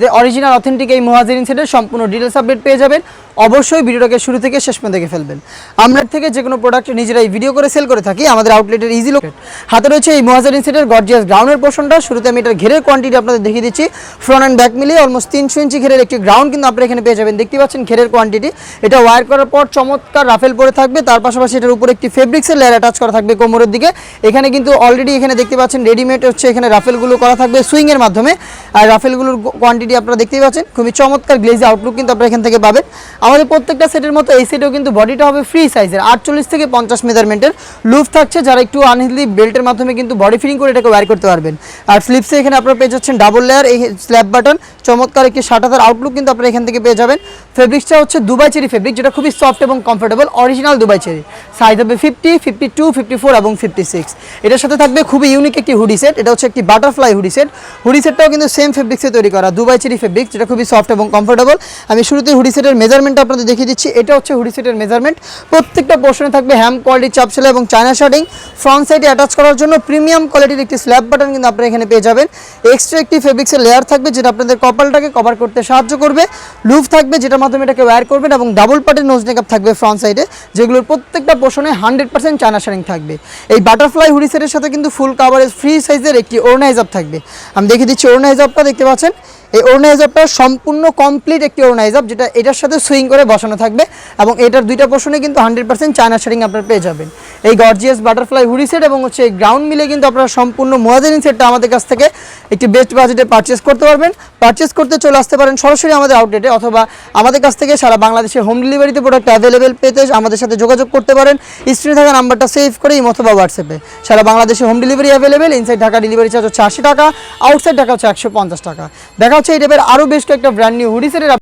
যে original authentic এই মহাজিরিন সেটের সম্পূর্ণ ডিটেলস আপডেট পেয়ে যাবেন। অবশ্যই ভিডিওটাকে শুরু থেকে শেষ পর্যন্ত দেখে ফেলবেন। আমরা থেকে যে কোনো প্রোডাক্ট নিজেরাই ভিডিও করে সেল করে থাকি, আমাদের আউটলেটের ইজি লোকেট হাতে রয়েছে এই মহাজারিন সেটের গর্জিয়াস গ্রাউন্ডের পোর্শনটা শুরুতে আমি এটার ঘেরের কোয়ান্টিটি আপনাদের দেখিয়ে দিচ্ছি। ফ্রন্ট অ্যান্ড ব্যাক মিলিয়ে অলমোস্ট তিনশো ইঞ্চি ঘেরের একটি গ্রাউন্ড কিন্তু আপনারা এখানে পেয়ে যাবেন। দেখতে পাচ্ছেন ঘেরের কোয়ান্টিটি এটা ওয়ার করার পর চমৎকার রাফেল পরে থাকবে। তার পাশাপাশি এটার উপরে একটি ফেব্রিক্সের লেয়ার অ্যাটাচ করা থাকবে কোমরের দিকে। এখানে কিন্তু অলরেডি এখানে দেখতে পাচ্ছেন রেডিমেড হচ্ছে এখানে রাফেলগুলো করা থাকবে সুইংয়ের মাধ্যমে। আর রাফেলগুলোর কোয়ান্টিটি আপনারা দেখতেই পাচ্ছেন। খুবই চমৎকার গ্লেজি আউটলুক কিন্তু আপনারা এখান থেকে পাবেন। আমাদের প্রত্যেকটা সেটের মতো এই সেটেও কিন্তু বডিটা হবে ফ্রি সাইজের আটচল্লিশ থেকে পঞ্চাশ মেজারমেন্টের লুফ থাকছে। যারা একটু আনহেলদি বেল্টের মাধ্যমে কিন্তু বডি ফিটিং করে এটাকে ওয়্যার করতে পারবেন। আর স্লিপসে এখানে আপনারা পেয়ে যাচ্ছেন ডাবল লেয়ার এই স্ল্যাব বাটন চমৎকার একটি শাটাতার আউটলুক কিন্তু আপনারা এখান থেকে পেয়ে যাবেন। ফেব্রিক্সটা হচ্ছে দুবাই চেরি ফেব্রিক যেটা খুবই সফট এবং comfortable original Dubai cherry. Size হবে fifty fifty two fifty four এবং ফিফটি সিক্স এটার সাথে থাকবে খুবই ইউনিক একটি হুডি সেট এটা হচ্ছে একটি বাটারফ্লাই হুডি সেট হুডি সেটটাও কিন্তু সেম ফেব্রিক্সে তৈরি করা। দুবাই চেরি ফেব্রিক যেটা খুবই সফট এবং কমফোর্টেবল আমি শুরুতে হুডি সেটের মেজারমেন্টটা আপনাদের দেখিয়ে দিচ্ছি। এটা হচ্ছে হুডি সেটের মেজারমেন্ট প্রত্যেকটা পোর্শনে থাকবে হ্যাম কোয়ালিটির চাপ সেলাই এবং চায়না শার্টিং ফ্রন্ট সাইডে অ্যাটাচ করার জন্য প্রিমিয়াম কোয়ালিটির একটি স্ল্যাব বাটন কিন্তু আপনারা এখানে পেয়ে যাবেন। এক্সট্রা একটি ফেব্রিক্সের লেয়ার থাকবে যেটা আপনাদের কপালটাকে কভার করতে সাহায্য করবে। লুফ থাকবে যেটার মাধ্যমে এটাকে ওয়্যার করবেন এবং ডাবল পার্টের নোজ মেকআপ থাকবে ফ্রন্ট সাইডে যেগুলোর প্রত্যেকটা পোর্শনে হান্ড্রেড পার্সেন্ট চায়না শার্টিং থাকবে। এই বাটারফ্লাই হুডি সেটের সাথে কিন্তু ফুল কাভারেজ ফ্রি সাইজের একটি ওড়না হিজাব থাকবে। আমি দেখিয়ে দিচ্ছি ওড়না হিজাবটা দেখতে পাচ্ছেন? এই হিজাবটা সম্পূর্ণ কমপ্লিট একটি হিজাব যেটা এটার সাথে সুইং করে বসানো থাকবে এবং এটার দুইটা পোর্শনে কিন্তু হান্ড্রেড পার্সেন্ট চায়না শার্টিং আপনারা পেয়ে যাবেন। এই গর্জিয়াস বাটারফ্লাই হুডি সেট এবং হচ্ছে এই গ্রাউন্ড মিলে কিন্তু আপনারা সম্পূর্ণ মোয়াজিন সেটটা আমাদের কাছ থেকে একটি বেস্ট বাজেটে পারচেস করতে পারবেন। পারচেস করতে চলে আসতে পারেন সরাসরি আমাদের আউটলেটে অথবা আমাদের কাছ থেকে সারা বাংলাদেশে হোম ডেলিভারিতে প্রোডাক্ট অ্যাভেলেবেল পেতে আমাদের সাথে যোগাযোগ করতে পারেন। স্ক্রিনে থাকা নাম্বারটা সেভ করে অথবা হোয়াটসঅ্যাপে সারা বাংলাদেশে home delivery available inside Dhaka delivery charge হচ্ছে আশি টাকা আউটসাইড ঢাকা হচ্ছে একশো পঞ্চাশ টাকা। দেখা হচ্ছে এই টাইপের আরও বেশ কয়েকটা ব্র্যান্ড নিউ হুডি সেটের